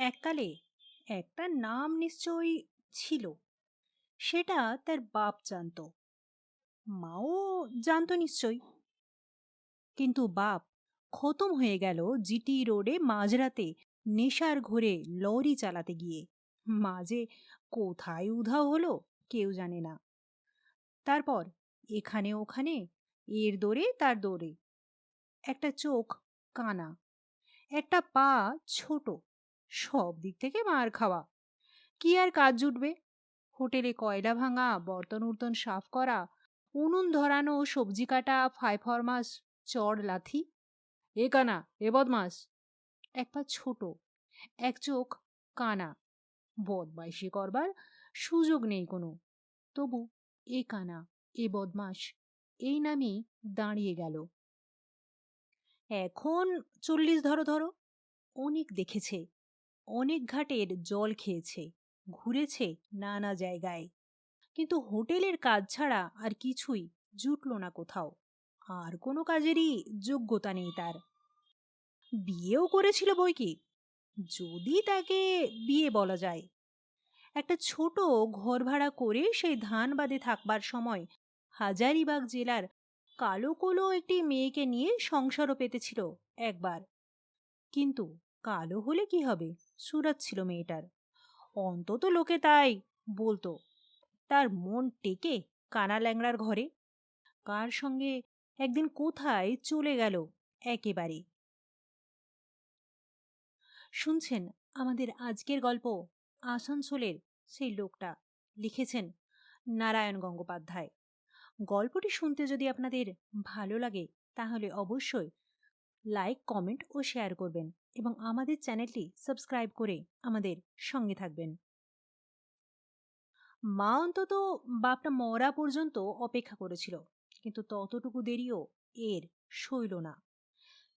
এককালে একটা নাম নিশ্চয়ই ছিল। সেটা তার বাপ জানতো। মাও জানতো নিশ্চয়ই। কিন্তু বাপ খতম হয়ে গেল জিটি রোডে মাঝরাতে নেশার ঘোরে লরি চালাতে গিয়ে। মাঝে কোথায় উধাও হলো কেউ জানে না। তারপর এখানে ওখানে, এর দৌড়ে তার দৌড়ে একটা চোখ কানা, একটা পা ছোট। সব দিক থেকে মার খাওয়া। কি আর কাজ জুটবে? হোটেলে কয়লা ভাঙা, বর্তন উর্তন সাফ করা, উনুন ধরানো, সবজি কাটা ফাইফরমাস চড় লাথি। এ কানা, এ বদমাস। এক পা ছোট, এক চোখ কানা। বদমাইশি করবার সুযোগ নেই কোনো। তবু এ কানা, এ বদমাস, এই নামেই দাঁড়িয়ে গেল। এখন চল্লিশ ধরো ধরো, অনেক দেখেছে। অনেক ঘাটের জল খেয়েছে, ঘুরেছে নানা জায়গায়। কিন্তু হোটেলের কাজ ছাড়া আর কিছুই জুটল না কোথাও। আর কোনো কাজেরই যোগ্যতা নেই তার। বিয়েও করেছিল বই কি? যদি তাকে বিয়ে বলা যায়। একটা ছোট ঘর ভাড়া করে সেই ধান বাদে থাকবার সময় হাজারিবাগ জেলার কালো কোলো একটি মেয়েকে নিয়ে সংসারও পেতেছিল একবার। কিন্তু কালো হলে কি হবে? সুরাত ছিল মেয়েটার। অন্তত লোকে তাই, বলতো। তার মন টেকে কানা ল্যাংড়ার ঘরে। কার সঙ্গে একদিন কোথায় চলে গেল একেবারে। শুনছেন আমাদের আজকের গল্প? আসানসোলের সেই লোকটা লিখেছেন নারায়ণ গঙ্গোপাধ্যায়। গল্পটি শুনতে যদি আপনাদের ভালো লাগে তাহলে অবশ্যই লাইক, কমেন্ট ও শেয়ার করবেন। এবং আমাদের চ্যানেলটি সাবস্ক্রাইব করে আমাদের সঙ্গে থাকবেন। মা অন্তত বাপটা মরা পর্যন্ত অপেক্ষা করেছিল, কিন্তু ততটুকু দেরিও এর সইল না।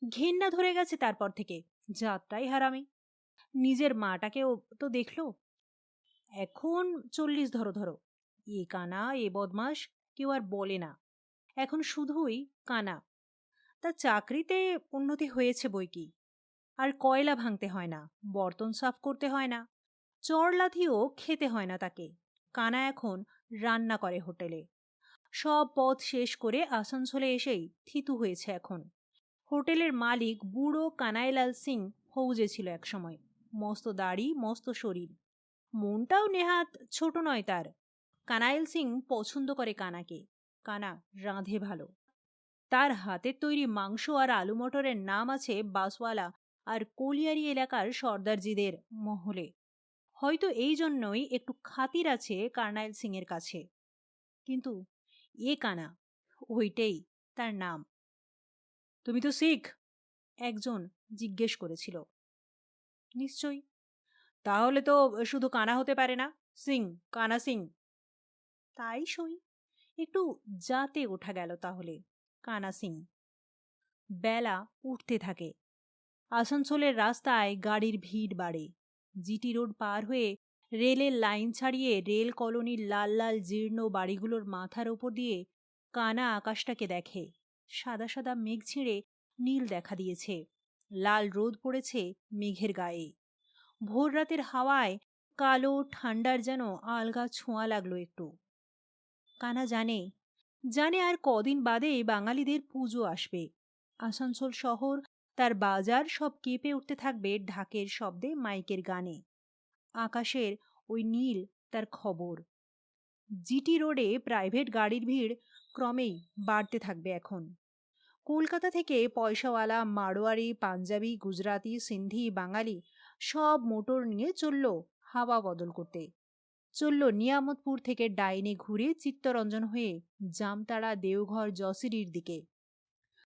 ঘেন্না ধরে গেছে তারপর থেকে, যাত্রাই হারামি। নিজের মাটাকেও তো দেখল। এখন চল্লিশ ধরো ধরো, এ কানা, এ বদমাস কেউ আর বলে না। এখন শুধুই কানা। তার চাকরিতে উন্নতি হয়েছে বই কি? আর কয়লা ভাঙতে হয় না, বর্তন সাফ করতে হয় না চড়লাথিও খেতে হয় না তাকে। কানা এখন রান্না করে হোটেলে। সব পথ শেষ করে আসানসোলে এসেই থিতু হয়েছে এখন। হোটেলের মালিক বুড়ো কানাইলাল সিং ফৌজে ছিল একসময়। মস্ত দাড়ি, মস্ত শরীর। মনটাও নেহাত ছোট নয় তার। কানাইল সিং পছন্দ করে কানাকে। কানা রাঁধে ভালো। তার হাতের তৈরি মাংস আর আলু মটরের নাম আছে বাসওয়ালা আর কলিয়ারি এলাকার সর্দারজিদের মহলে। হয়তো এই জন্যই একটু খাতির আছে কার্নাইল সিংয়ের কাছে। কিন্তু এ কানা, ওইটাই তার নাম। তুমি তো শিখ? একজন জিজ্ঞেস করেছিল। নিশ্চয়ই। তাহলে তো শুধু কানা হতে পারে না, সিং, কানা সিং। তাই সই। একটু যাতে ওঠা গেল তাহলে, কানা সিং। বেলা উঠতে থাকে। আসানসোলের রাস্তায় গাড়ির ভিড় বাড়ে। জিটি রোড পার হয়ে রেলের লাইন ছাড়িয়ে রেল কলোনির লাল লাল জীর্ণ বাড়িগুলোর মাথার ওপর দিয়ে কানা আকাশটাকে দেখে। সাদা সাদা মেঘ ছিঁড়ে নীল দেখা দিয়েছে। লাল রোদ পড়েছে মেঘের গায়ে। ভোর রাতের হাওয়ায় কালো ঠান্ডার যেন আলগা ছোঁয়া লাগল একটু। কানা জানে জানে আর কদিন বাদে বাঙালিদের পুজো আসবে। আসানসোল শহর তার বাজার সব কেঁপে উঠতে থাকবে ঢাকের শব্দে মাইকের গানে। আকাশের ওই নীল তার খবর। জিটি রোডে প্রাইভেট গাড়ির ভিড় ক্রমেই বাড়তে থাকবে এখন। কলকাতা থেকে পয়সাওয়ালা, মারোয়ারি, পাঞ্জাবি, গুজরাতি, সিন্ধি, বাঙালি সব মোটর নিয়ে চলল হাওয়া বদল করতে। চলল নিয়ামতপুর থেকে ডাইনে ঘুরে চিত্তরঞ্জন হয়ে জামতাড়া, দেওঘর জসিরির দিকে।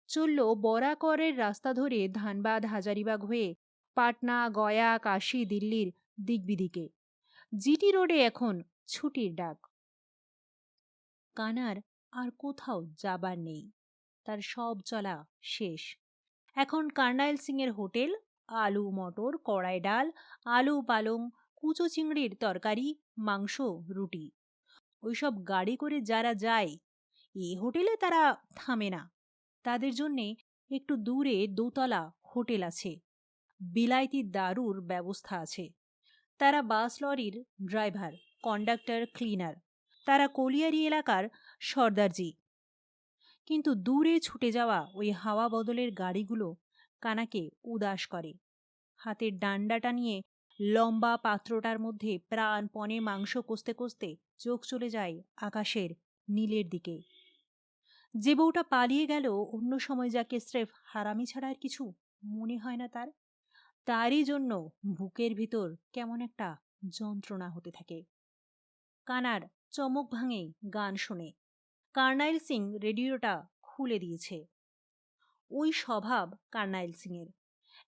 চলল বরাকরের রাস্তা ধরে ধানবাদ, হাজারিবাগ হয়ে পাটনা, গয়া, কাশী, দিল্লির দিকবিদিকে। জিটি রোডে এখন ছুটির ডাক। কানার আর কোথাও যাবার নেই। তার সব চলা শেষ। এখন কার্নাইল সিংয়ের হোটেল, আলু মটর, কড়াই ডাল, আলু পালং, কুচো চিংড়ির তরকারি, মাংস, রুটি। ওইসব গাড়ি করে যারা যায়, এ হোটেলে তারা থামে না। তাদের জন্যে একটু দূরে দোতলা হোটেল আছে। বিলাইতি দারুর ব্যবস্থা আছে। তারা বাস লরির ড্রাইভার, কন্ডাক্টর, ক্লিনার। তারা কলিয়ারি এলাকার সর্দারজি। কিন্তু দূরে ছুটে যাওয়া ওই হাওয়া বদলের গাড়িগুলো কানাকে উদাস করে। হাতের ডান্ডাটা নিয়ে লম্বা পাত্রটার মধ্যে প্রাণ প্রাণপণে মাংস কষতে কষতে চোখ চলে যায় আকাশের নীলের দিকে। যে বউটা পালিয়ে গেল, অন্য সময় যাকে স্রেফ হারামি ছাড়া আর কিছু মনে হয় না তার, তারই জন্য বুকের ভিতর কেমন একটা যন্ত্রণা হতে থাকে। কানার চমক ভাঙে গান শুনে। কার্নাইল সিং রেডিওটা খুলে দিয়েছে। ওই স্বভাব কার্নাইল সিংয়ের।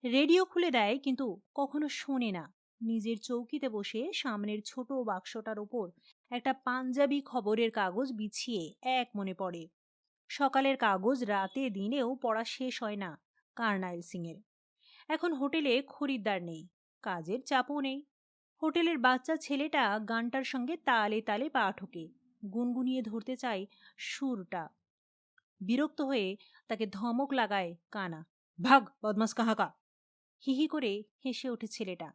রেডিও খুলে দেয় কিন্তু কখনো শোনে না। নিজের চৌকিতে বসে সামনের ছোট বাক্সটার ওপর একটা পাঞ্জাবি খবরের কাগজ বিছিয়ে এক মনে পড়ে। সকালের কাগজ রাতে দিনেও পড়া শেষ হয় না কার্নাইল সিংয়ের। এখন হোটেলে খরিদ্দার নেই, কাজের চাপও নেই। হোটেলের বাচ্চা ছেলেটা গানটার সঙ্গে তালে তালে পা ঠোকে, গুনগুনিয়ে ধরতে চায় সুরটা। বিরক্ত হয়ে তাকে ধমক লাগায় কানা, ভাগ, বদমাস কাহাকা হিহি করে হেসে ওঠে ছেলেটা।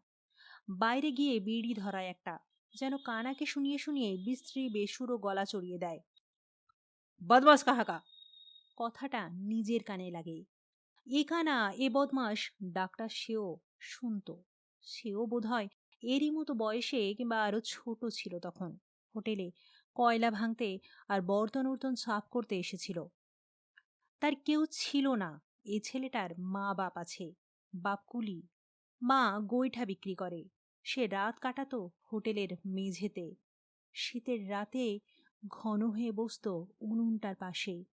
বাইরে গিয়ে বিড়ি ধরায় একটা, যেন কানাকে শুনিয়ে শুনিয়ে বিস্ত্রী, বেসুরো গলা চড়িয়ে দেয়। বদমাস কাহাকা। কথাটা নিজের কানে লাগে এ কানা, এ বদমাস ডাক্তার সেও শুনত। সেও বোধহয় এরই মতো বয়সে কিংবা আরও ছোট ছিল তখন। হোটেলে কয়লা ভাঙতে আর বর্তন উর্তন সাফ করতে এসেছিল। তার কেউ ছিল না। এ ছেলেটার মা বাপ আছে। বাপকুলি। মা গৈঠা বিক্রি করে। সে রাত কাটাতো হোটেলের মেঝেতে। শীতের রাতে ঘন হয়ে বসত উনুনটার পাশে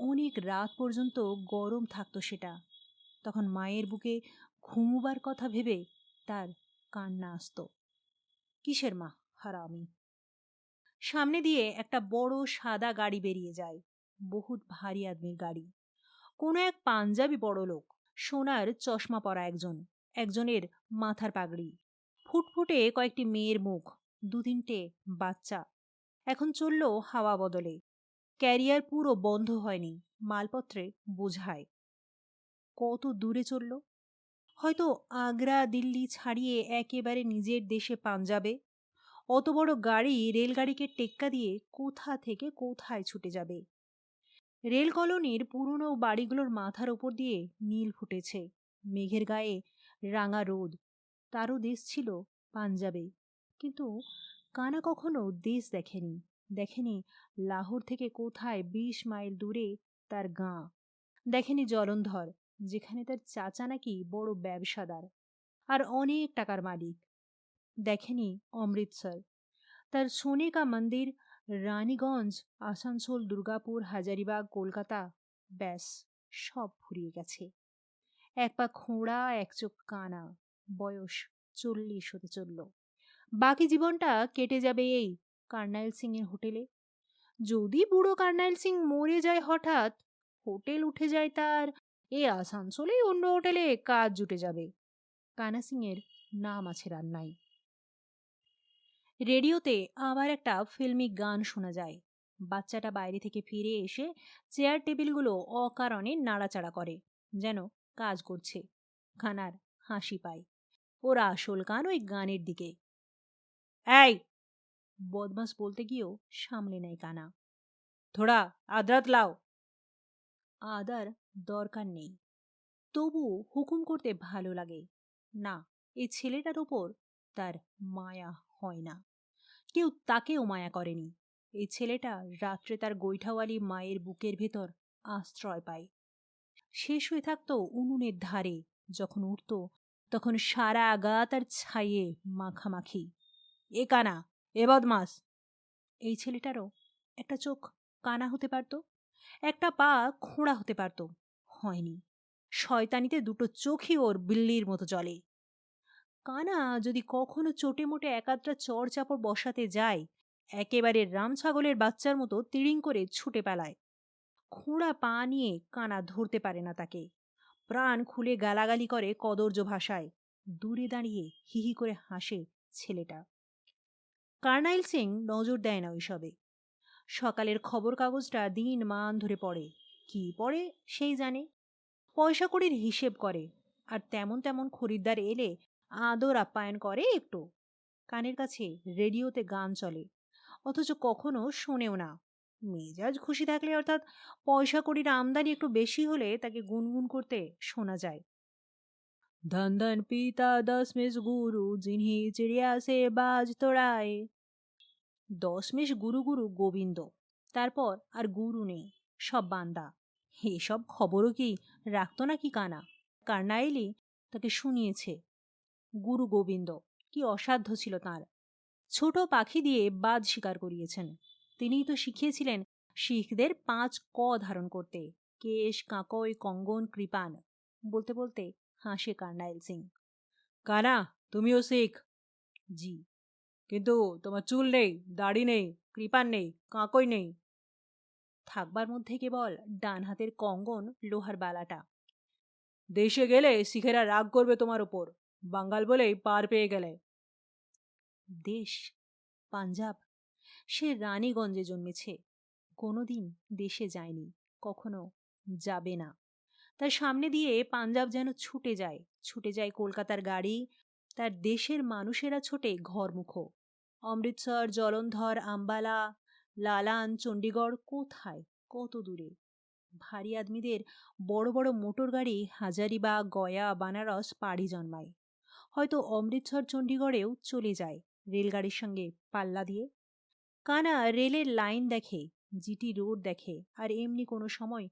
অনেক রাত পর্যন্ত গরম থাকতো সেটা। তখন মায়ের বুকে ঘুমুবার কথা ভেবে তার কান্না আসত। কিসের মা, হারামি? সামনে দিয়ে একটা বড় সাদা গাড়ি বেরিয়ে যায়। বহুত ভারী আদমির গাড়ি। কোনো এক পাঞ্জাবি বড় লোক, সোনার চশমা পরা একজন, একজনের মাথার পাগড়ি। ফুটফুটে কয়েকটি মেয়ের মুখ, দু তিনটে বাচ্চা। এখন চলল হাওয়া বদলে। ক্যারিয়ার পুরো বন্ধ হয়নি, মালপত্রে বোঝায়। কত দূরে চলল? হয়তো আগ্রা, দিল্লি ছাড়িয়ে একেবারে নিজের দেশে পাঞ্জাবে। অত বড় গাড়ি, রেলগাড়িকে টেক্কা দিয়ে কোথা থেকে কোথায় ছুটে যাবে? রেল কলোনির পুরনো বাড়িগুলোর মাথার ওপর দিয়ে নীল ফুটেছে, মেঘের গায়ে রাঙা রোদ। তারও দেশ ছিল পাঞ্জাবে, কিন্তু কানা কখনো দেশ দেখেনি। দেখেনি লাহোর থেকে কোথায় বিশ মাইল দূরে তার গাঁ। দেখেনি জলন্ধর, যেখানে তার চাচা নাকি বড় ব্যবসাদার আর অনেক টাকার মালিক। দেখেনি অমৃতসর। তার সোনেকা মন্দির, রানীগঞ্জ, আসানসোল, দুর্গাপুর, হাজারিবাগ, কলকাতা, ব্যাস, সব ফুরিয়ে গেছে। এক পা খোঁড়া, এক চোখ কানা, বয়স চল্লিশ হতে চলল। বাকি জীবনটা কেটে যাবে এই কার্নাইল সিংয়ের হোটেলে। যদি বুড়ো কার্নাইল সিং মরে যায় হঠাৎ, হোটেল উঠে যায় তার, এ আসানসোলেই অন্য হোটেলে কাজ জুটে যাবে। কানা সিংয়ের নাম আছে রান্নাই রেডিওতে আবার একটা ফিল্মি গান শোনা যায়। বাচ্চাটা বাইরে থেকে ফিরে এসে চেয়ার টেবিলগুলো অকারণে নাড়াচাড়া করে, যেন কাজ করছে। খানার হাসি পায়। ওর আসল গান ওই গানের দিকে। এই। বদমাস বলতে গিয়েও সামলে নেয় কানা। থোড়া আদ্রাত লাও। আদার দরকার নেই। তবু হুকুম করতে ভালো লাগে। না এই ছেলেটার ওপর তার মায়া হয় না। কেউ তাকেও মায়া করেনি। এই ছেলেটা রাত্রে তার গৈঠাওয়ালি মায়ের বুকের ভেতর আশ্রয় পায়। শেষ হয়ে থাকতো উনুনের ধারে। যখন উঠত, তখন সারা আগা তার ছাইয়ে মাখামাখি। এ কানা, এ বদমাস। এই ছেলেটারও একটা চোখ কানা হতে পারত, একটা পা খোঁড়া হতে পারত। হয়নি। শয়তানিতে দুটো চোখই ওর বিল্লির মতো চলে কানা যদি কখনো চোটে মোটে একাত্রা চর চাপড় বসাতে যায়, একেবারে রাম ছাগলের বাচ্চার মতো তিড়িং করে ছুটে পালায়। খোঁড়া পা নিয়ে কানা ধরতে পারে না তাকে। প্রাণ খুলে গালাগালি করে কদর্য ভাষায়। দূরে দাঁড়িয়ে হিহি করে হাসে ছেলেটা। কার্নাইল সিং নজর দেয় না ওইসবে। সকালের খবর কাগজটা দিন মান ধরে পড়ে। কি পড়ে সেই জানে। পয়সা কড়ির হিসেব করে আর তেমন তেমন খরিদ্দার এলে আদর আপ্যায়ন করে একটু। কানের কাছে রেডিওতে গান চলে, অথচ কখনো শোনেও না। মেজাজ খুশি থাকলে অর্থাৎ পয়সা কড়ির আমদানি একটু বেশি হলে তাকে গুনগুন করতে শোনা যায়। ধন ধন পিতা দশমেশ গুরু যিনি চিড়িয়া সে বাজ তোড়ায় দশমেশ গুরু গুরু গোবিন্দ তারপর আর গুরু নেই সব বান্দা এসব খবরও কি রাখতো নাকি কানা কার্নাইলি তাকে শুনিয়েছে গুরু গোবিন্দ কি অসাধ্য ছিল তার। ছোট পাখি দিয়ে বাদ শিকার করিয়েছেন। তিনিই তো শিখিয়েছিলেন শিখদের পাঁচ ক ধারণ করতে, কেশ কাঁকই কঙ্গন কৃপান বলতে বলতে হাসে কার্নাইল সিং কানা তুমিও শিখ জি কিন্তু তোমার চুল নেই দাড়ি নেই কৃপার নেই কাঁকই নেই থাকবার মধ্যে কেবল ডান হাতের কঙ্গন লোহার বালাটা দেশে গেলে শিখেরা রাগ করবে তোমার ওপর বাঙ্গাল বলেই পার পেয়ে গেলে দেশ পাঞ্জাব সে রানীগঞ্জে জন্মেছে কোনোদিন দেশে যায়নি কখনো যাবে না তার সামনে দিয়ে পাঞ্জাব যেন ছুটে যায়। ছুটে যায় কলকাতার গাড়ি। তার দেশের মানুষেরা ছোটে ঘরমুখো। অমৃতসর, জলন্ধর, আম্বালা, লালান, চণ্ডীগড় কোথায়? কত দূরে? ভারী আদমিদের বড় বড় মোটর গাড়ি হাজারিবাগ, গয়া, বানারস পাড়ি জন্মায়। হয়তো অমৃতসর, চণ্ডীগড়েও চলে যায় রেলগাড়ির সঙ্গে পাল্লা দিয়ে। কানা রেলের লাইন দেখে, জিটি রোড দেখে, আর এমনি কোনো সময়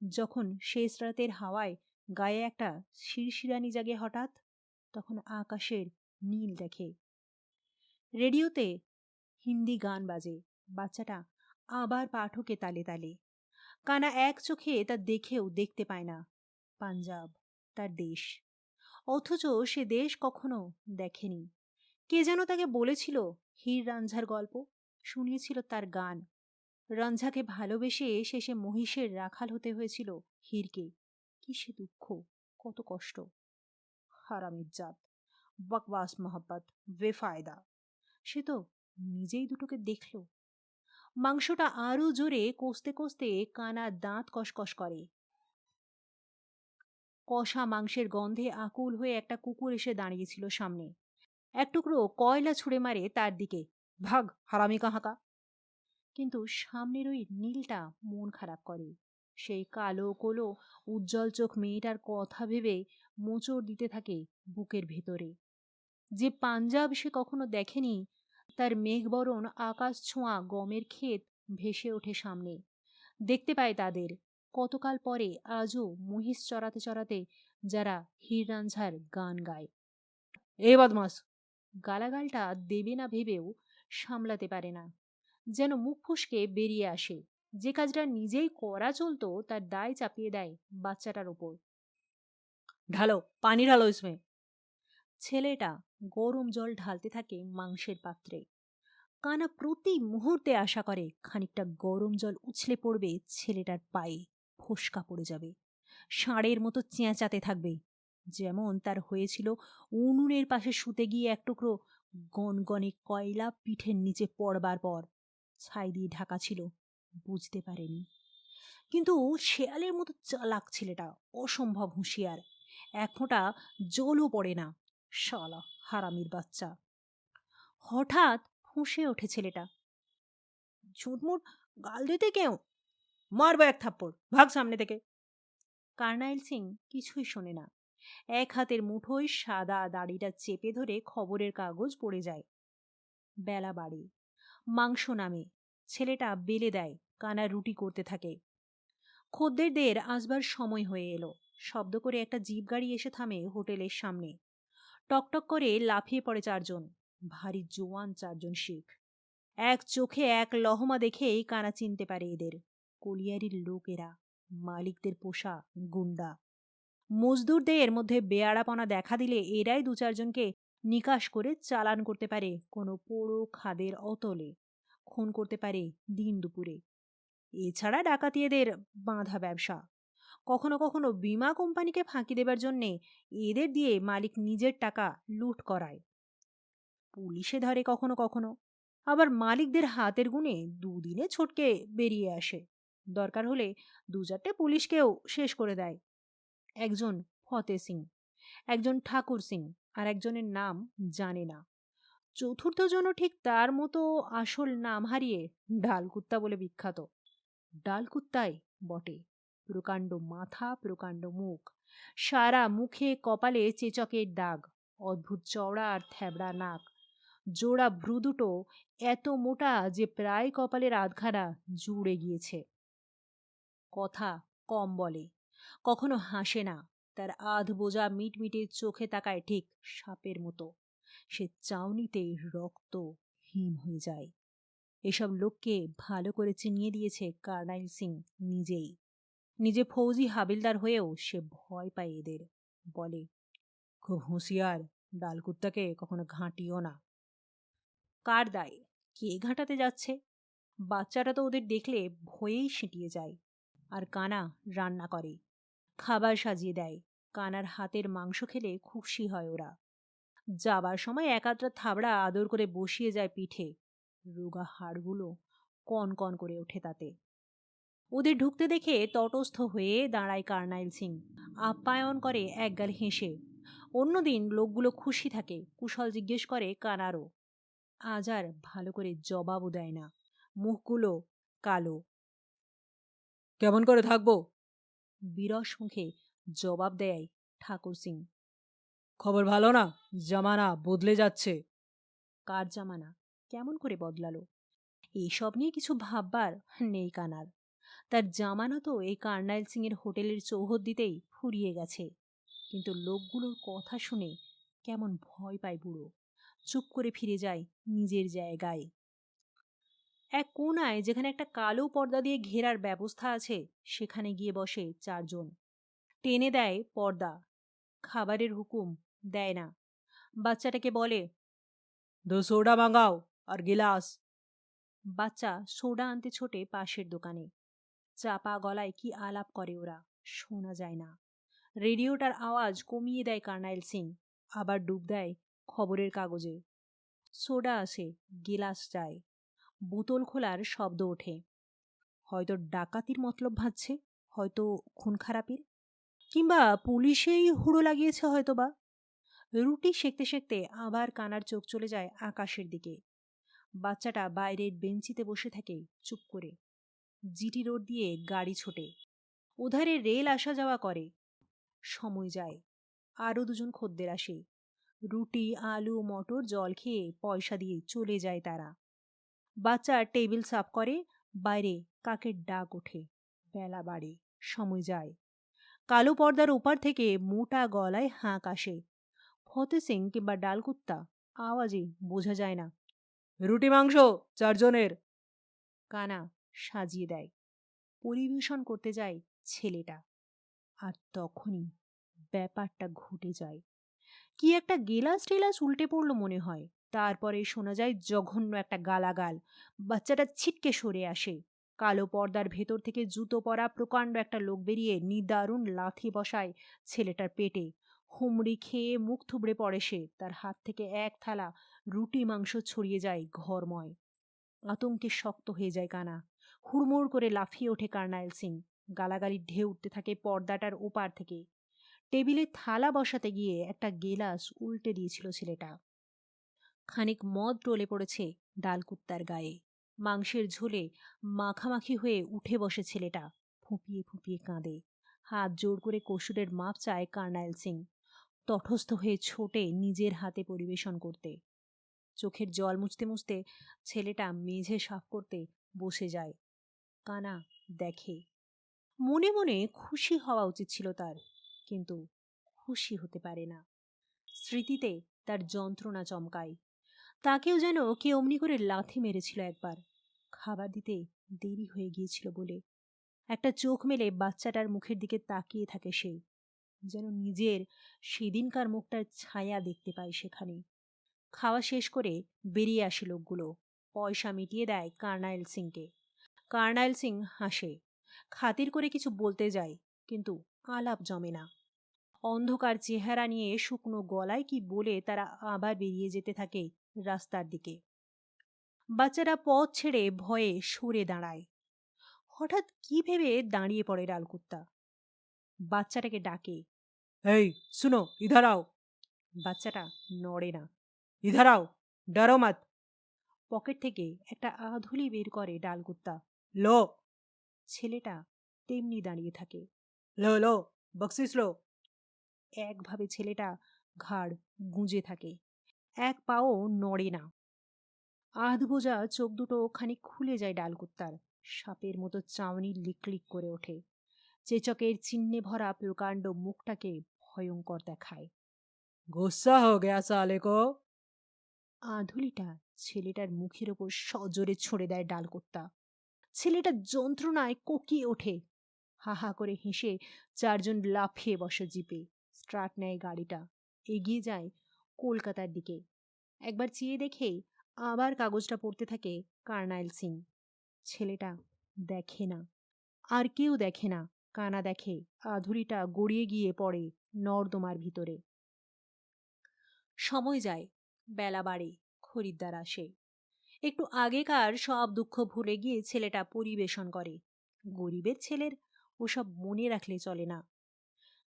যখন শেষ রাতের হাওয়ায় গায়ে একটা শিরশিরানি জাগে হঠাৎ, তখন আকাশের নীল দেখে। রেডিওতে হিন্দি গান বাজে, বাচ্চাটা আবার পাঠকে তালে তালে। কানা এক চোখে তা দেখেও দেখতে পায় না, পাঞ্জাব, তার দেশ। অথচ সে দেশ কখনো দেখেনি। কে যেন তাকে বলেছিল, হীর রাঞ্ঝার গল্প, শুনিয়েছিল তার গান। রঞ্ঝাকে ভালোবেসে শেষে মহিষের রাখাল হতে হয়েছিল হীরকে। কি সে দুঃখ, কত কষ্ট। হারামির জাত, বকবাস মোহাব্বত, বেফায়দা। সে তো নিজেই দুটোকে দেখল। মাংসটা আরও জোরে কষতে কষতে কানা দাঁত কসকস করে। কষা মাংসের গন্ধে আকুল হয়ে একটা কুকুর এসে দাঁড়িয়েছিল সামনে। এক টুকরো কয়লা ছুঁড়ে মারে তার দিকে। ভাগ, হারামি কাহাকা। কিন্তু সামনের ওই নীলটা মন খারাপ করে। সেই কালো কোলো, উজ্জ্বল চোখ মেয়েটার কথা ভেবে মোচড় দিতে থাকে বুকের ভেতরে। যে পাঞ্জাব সে কখনো দেখেনি, তার মেঘবরণ আকাশ ছোঁয়া গমের ক্ষেত ভেসে ওঠে সামনে। দেখতে পায় তাদের, কতকাল পরে আজও মহিষ চড়াতে চড়াতে যারা হিররাঞ্ঝার গান গায়। এ বদমাস! গালাগালটা দেবে না ভেবেও সামলাতে পারে না। যেন মুখ ফুসকে বেরিয়ে আসে। যে কাজটা নিজেই করা চলতো, তার দায় চাপিয়ে দেয় বাচ্চাটার ওপর। ঢালো, পানি ঢালো, ইসমে। ছেলেটা গরম জল ঢালতে থাকে মাংসের পাত্রে। কানা প্রতি মুহূর্তে আশা করে খানিকটা গরম জল উছলে পড়বে ছেলেটার পায়ে, ফোসকা পড়ে যাবে। ষাঁড়ের মতো চেঁচাতে থাকবে। যেমন তার হয়েছিল উনুনের পাশে শুতে গিয়ে এক টুকরো গনগনে কয়লা পিঠের নিচে পড়বার পর। ছাই দিয়ে ঢাকা ছিল, বুঝতে পারেনি। কিন্তু শেয়ালের মতো চালাক ছেলেটা অসম্ভব হুঁশিয়ার। এক ফোঁটা জলও পড়ে না, শালা হারামির বাচ্চা। হঠাৎ ফুঁসে ওঠে ছেলেটা। ঝুটমুট, গাল দিতে কেউ? মারবো এক থাপ্পড়, ভাগ সামনে থেকে। কার্নাইল সিং কিছুই শোনে না। এক হাতের মুঠোয় সাদা দাড়িটা চেপে ধরে খবরের কাগজ পড়ে যায়। বেলা বাড়ে। মাংস নামে। ছেলেটা বেলে দেয় কানা রুটি করতে থাকে। খদ্দেরদের আসবার সময় হয়ে এলো। শব্দ করে একটা জিপ গাড়ি এসে থামে হোটেলের সামনে। টকটক করে লাফিয়ে পড়ে চারজন। ভারী জোয়ান চারজন শিখ। এক চোখে এক লহমা দেখেই কানা চিনতে পারে এদের। কলিয়ারির লোকেরা, মালিকদের পোষা গুন্ডা। মজদুরদের মধ্যে বেয়াড়াপনা দেখা দিলে এরাই দু চারজনকে নিকাশ করে চালান করতে পারে কোনো পোড়ো খাদের অতলে। খুন করতে পারে দিন দুপুরে। এছাড়া ডাকাতি এদের বাঁধা ব্যবসা। কখনো কখনো বিমা কোম্পানিকে ফাঁকি দেবার জন্যে এদের দিয়ে মালিক নিজের টাকা লুট করায়। পুলিশে ধরে কখনো কখনো। আবার মালিকদের হাতের গুণে দুদিনে ছটকে বেরিয়ে আসে। দরকার হলে দু চারটে পুলিশকেও শেষ করে দেয়। একজন ফতে সিং, একজন ঠাকুর সিং আর একজনের নাম জানে না। চতুর্থ জনও ঠিক তার মতো আসল নাম হারিয়ে ডালকুত্তা বলে বিখ্যাত। ডালকুত্তাই বটে। প্রকাণ্ড মাথা, প্রকাণ্ড মুখ। সারা মুখে, কপালে চেচকের দাগ। অদ্ভুত চওড়া আর থ্যাবড়া নাক। জোড়া ভ্রু দুটো এত মোটা যে প্রায় কপালের আধখানা জুড়ে গিয়েছে। কথা কম বলে। কখনো হাসে না। তার আধ বোঝা মিটমিটে চোখে তাকায় ঠিক সাপের মতো। সে চাউনিতেই রক্ত হিম হয়ে যায়। এসব লোককে ভালো করে চিনিয়ে দিয়েছে কার্নাইল সিং নিজেই। নিজে ফৌজি হাবিলদার হয়েও সে ভয় পায় এদের, বলে, খুব হুঁশিয়ার, ডালকুত্তাকে কখনো ঘাঁটিও না। কার দায়? কে ঘাঁটাতে যাচ্ছে? বাচ্চাটা তো ওদের দেখলে ভয়েই সিঁটিয়ে যায়। আর কানা রান্না করে, খাবার সাজিয়ে দেয়। কানার হাতের মাংস খেলে খুশি হয় ওরা। যাবার সময় একাত্রা থাবড়া আদর করে বসিয়ে যায় পিঠে। রোগা হাড়গুলো কন কন করে ওঠে তাতে। ওদের ঢুকতে দেখে তটস্থ হয়ে দাঁড়ায় কার্নাইল সিং। আপ্যায়ন করে একগাল হেসে অন্যদিন লোকগুলো খুশি থাকে কুশল জিজ্ঞেস করে কানারও। আজ আর ভালো করে জবাবও দেয় না মুখগুলো কালো। কেমন করে থাকব? বিরস মুখে জবাব দেয় ঠাকুর সিং। খবর ভালো না? জামানা বদলে যাচ্ছে। কার জামানা? কেমন করে বদলালো? এইসব নিয়ে কিছু ভাববার নেই কানার। তার জামানা তো এই কার্নাইল সিংয়ের হোটেলের চৌহদ্দিতেই ফুরিয়ে গেছে। কিন্তু লোকগুলোর কথা শুনে কেমন ভয় পায় বুড়ো। চুপ করে ফিরে যায় নিজের জায়গায়। এক কোনায় যেখানে একটা কালো পর্দা দিয়ে ঘেরার ব্যবস্থা আছে, সেখানে গিয়ে বসে চারজন। টেনে দেয় পর্দা। খাবারের হুকুম দেয় না। বাচ্চাটাকে বলে দো সোডা মাঙ্গাও আর গিলাস। বাচ্চা সোডা আনতে ছোটে পাশের দোকানে। চাপা গলায় কি আলাপ করে ওরা শোনা যায় না। রেডিওটার আওয়াজ কমিয়ে দেয় কার্নাইল সিং আবার ডুব দেয় খবরের কাগজে। সোডা আসে গিলাস যায় বোতল খোলার শব্দ ওঠে। হয়তো ডাকাতির মতলব ভাবছে হয়তো খুন খারাপের। কিংবা পুলিশেই হুড়ো লাগিয়েছে হয়তো বা রুটি সেঁকতে সেঁকতে আবার কানার চোখ চলে যায় আকাশের দিকে। বাচ্চাটা বাইরের বেঞ্চিতে বসে থাকে চুপ করে। জিটি রোড দিয়ে গাড়ি ছোটে। ওধারে রেল আসা যাওয়া করে। সময় যায়। আরও দুজন খদ্দের আসে। রুটি, আলু, মটর, জল খেয়ে পয়সা দিয়ে চলে যায় তারা। বাচ্চা টেবিল সাফ করে, বাইরে কাকের ডাক ওঠে। বেলা বাড়ে, সময় যায়। কালো পর্দার ওপার থেকে মোটা গলায় হাঁক আসে। ফতে সিং কিংবা ডাল কুত্তা আওয়াজে বোঝা যায় না রুটি মাংস চারজনের কানা সাজিয়ে দেয় পরিবেশন করতে যায় ছেলেটা আর তখনই ব্যাপারটা ঘটে যায় কি একটা গেলাস টেলাস উল্টে পড়ল মনে হয় তারপরে শোনা যায় জঘন্য একটা গালাগাল। বাচ্চাটা ছিটকে সরে আসে। কালো পর্দার ভেতর থেকে জুতো পরা প্রকাণ্ড একটা লোক বেরিয়ে নিদারুণ লাথি বসায় ছেলেটার পেটে। হুমড়ি খেয়ে মুখ থুবড়ে পড়ে সে। তার হাত থেকে এক থালা রুটি মাংস ছড়িয়ে যায় ঘরময়। আতঙ্কে শক্ত হয়ে যায় কানা। হুড়মুড় করে লাফিয়ে ওঠে কার্নাইল সিং। গালাগালির ঢেউ উঠতে থাকে পর্দাটার ওপার থেকে। টেবিলে থালা বসাতে গিয়ে একটা গেলাস উল্টে দিয়েছিল ছেলেটা। খানিক মদ টলে পড়েছে ডালকুত্তার গায়ে। মাংসের ঝোলে মাখামাখি হয়ে উঠে বসে ছেলেটা। ফুঁপিয়ে ফুঁপিয়ে কাঁদে। হাত জোর করে কসুরের মাপ চায় কার্নাইল সিং। তটস্থ হয়ে ছোটে নিজের হাতে পরিবেশন করতে। চোখের জল মুছতে মুছতে ছেলেটা মেঝে সাফ করতে বসে যায়। কানা দেখে। মনে মনে খুশি হওয়া উচিত ছিল তার, কিন্তু খুশি হতে পারে না। স্মৃতিতে তার যন্ত্রণা চমকায়। তাকেও যেন কে অমনি করে লাথি মেরেছিল একবার। খাবার দিতে দেরি হয়ে গিয়েছিল বলে। একটা চোখ মেলে বাচ্চাটার মুখের দিকে তাকিয়ে থাকে সে। যেন নিজের সেদিনকার মুখটার ছায়া দেখতে পায় সেখানে খাওয়া শেষ করে বেরিয়ে আসে লোকগুলো। পয়সা মিটিয়ে দেয় কার্নাইল সিংকে। কার্নাইল সিং হাসে। খাতির করে কিছু বলতে যায়, কিন্তু আলাপ জমে না। অন্ধকার চেহারা নিয়ে শুকনো গলায় কি বলে তারা আবার বেরিয়ে যেতে থাকে রাস্তার দিকে। বাচ্চারা পথ ছেড়ে ভয়ে সরে দাঁড়ায়। হঠাৎ কি ভেবে দাঁড়িয়ে পড়ে ডালকুত্তা? বাচ্চাটাকে ডাকে। এই শুনো ইধার আও। বাচ্চাটা নড়ে না। ইধার আও ডরো মাত। পকেট থেকে একটা আধুলি বের করে ডালকুত্তা লো। ছেলেটা তেমনি দাঁড়িয়ে থাকে। লো লো বকশিস লো। একভাবে ছেলেটা ঘাড় গুঁজে থাকে। এক পাও নড়ে না। আধ বোঝা চোখ দুটো খানিক খুলে যায় ডালকুত্তার সাপের মতো চাউনি লিকলিক করে ওঠে। চেচকের চিহ্নে ভরা প্রকাণ্ড মুখটাকে ভয়ঙ্কর দেখায় গুসা হো গেয়া সালে কো আধুলিটা ছেলেটার মুখের ওপর সজোরে ছড়ে দেয় ডালকুত্তা। ছেলেটা যন্ত্রণায় কোকিয়ে ওঠে। হা হা করে হেসে চারজন লাফিয়ে বসে জিপে। স্ট্রাট নেয় গাড়িটা। এগিয়ে যায় কলকাতার দিকে। একবার চেয়ে দেখে আবার কাগজটা পড়তে থাকে কার্নাইল সিং। ছেলেটা দেখে না। আর কেউ দেখে না। কানা দেখে, আধুরিটা গড়িয়ে গিয়ে পড়ে নর্দমার ভিতরে। সময় যায়, বেলা বাড়ে, খরিদ্দার আসে। একটু আগেকার সব দুঃখ ভুলে গিয়ে ছেলেটা পরিবেশন করে। গরিবের ছেলের ওসব মনে রাখলে চলে না।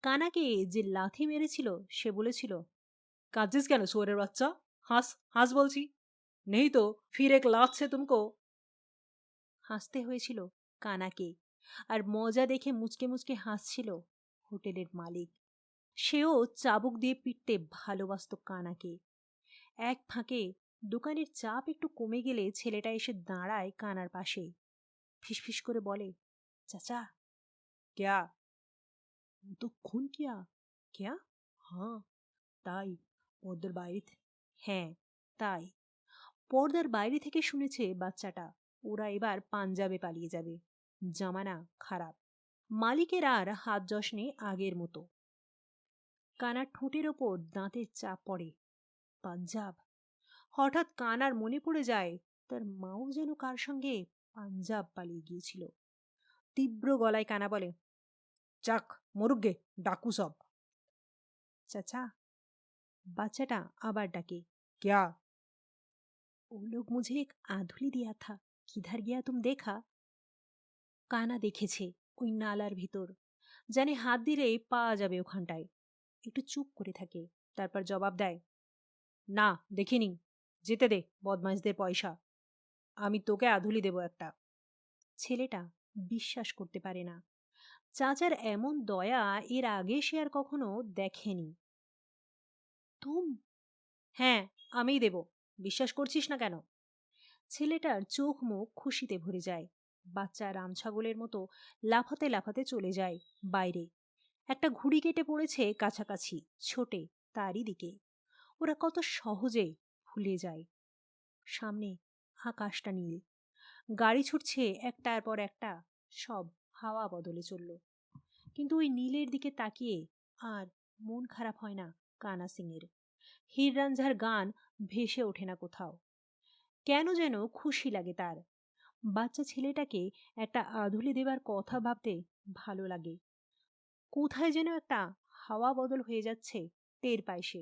কানাকে যে লাথি মেরেছিল, সে বলেছিল, কাঁদছিস কেন শুয়ারের বাচ্চা? হাস হাস বলছি। নেই তো, ফির এক তুমকো। হাসতে হয়েছিল কানাকে। আর মজা দেখে মুচকে মুচকে হাসছিল হোটেলের মালিক। সেও চাবুক দিয়ে পিটতে ভালোবাসত কানাকে। এক ফাঁকে দোকানের চাপ একটু কমে গেলে ছেলেটা এসে দাঁড়ায় কানার পাশে। ফিসফিস করে বলে, চাচা, ক্যা? তো খুন কিয়া? ক্যা? হ্যাঁ তাই, পর্দার বাইরে হ্যাঁ তাই। পর্দার বাইরে থেকে শুনেছে বাচ্চাটা, ওরা এবার পাঞ্জাবে পালিয়ে যাবে। জামানা খারাপ। মালিকের আর হাত যশ নেই আগের মতো। কানার ঠোঁটের ওপর দাঁতের চাপ পড়ে। পাঞ্জাব। হঠাৎ কানার মনে পড়ে যায়, তার মাও যেন কার সঙ্গে পাঞ্জাব পালিয়ে গিয়েছিল। তীব্র গলায় কানা বলে চাক মরুগে ডাকু সব। চাচা, বাচ্চাটা আবার ডাকে। ও লোক মুঝে এক আধুলি দিয়া থা। কিধার গিয়া তুম দেখা? কানা দেখেছে ওই নালার ভিতর। জানে হাত দিলেই পাওয়া যাবে ওখানটায়। একটু চুপ করে থাকে, তারপর জবাব দেয়, না দেখিনি যেতে দে বদমাইশদের পয়সা। আমি তোকে আধুলি দেব একটা। ছেলেটা বিশ্বাস করতে পারে না। চাচার এমন দয়া এর আগে সে আর কখনো দেখেনি। তুম? হ্যাঁ আমিই দেব, বিশ্বাস করছিস না কেন? ছেলেটার চোখ মুখ খুশিতে ভরে যায়। বাচ্চা রাম ছাগলের মতো লাফাতে লাফাতে চলে যায় বাইরে। একটা ঘুড়ি কেটে পড়েছে কাছাকাছি, ছোটে, তারই দিকে। ওরা কত সহজে ভুলে যায়। সামনে আকাশটা নীল। গাড়ি ছুটছে একটার পর একটা, সব হাওয়া বদলে চলল। কিন্তু ওই নীলের দিকে তাকিয়ে আর মন খারাপ হয় না কানা সিংয়ের। হিররাঞ্ঝার গান ভেসে ওঠে না কোথাও। কেন যেন খুশি লাগে তার। বাচ্চা ছেলেটাকে একটা আধুলি দেবার কথা ভাবতে ভালো লাগে। কোথায় যেন একটা হাওয়া বদল হয়ে যাচ্ছে, টের পায় সে।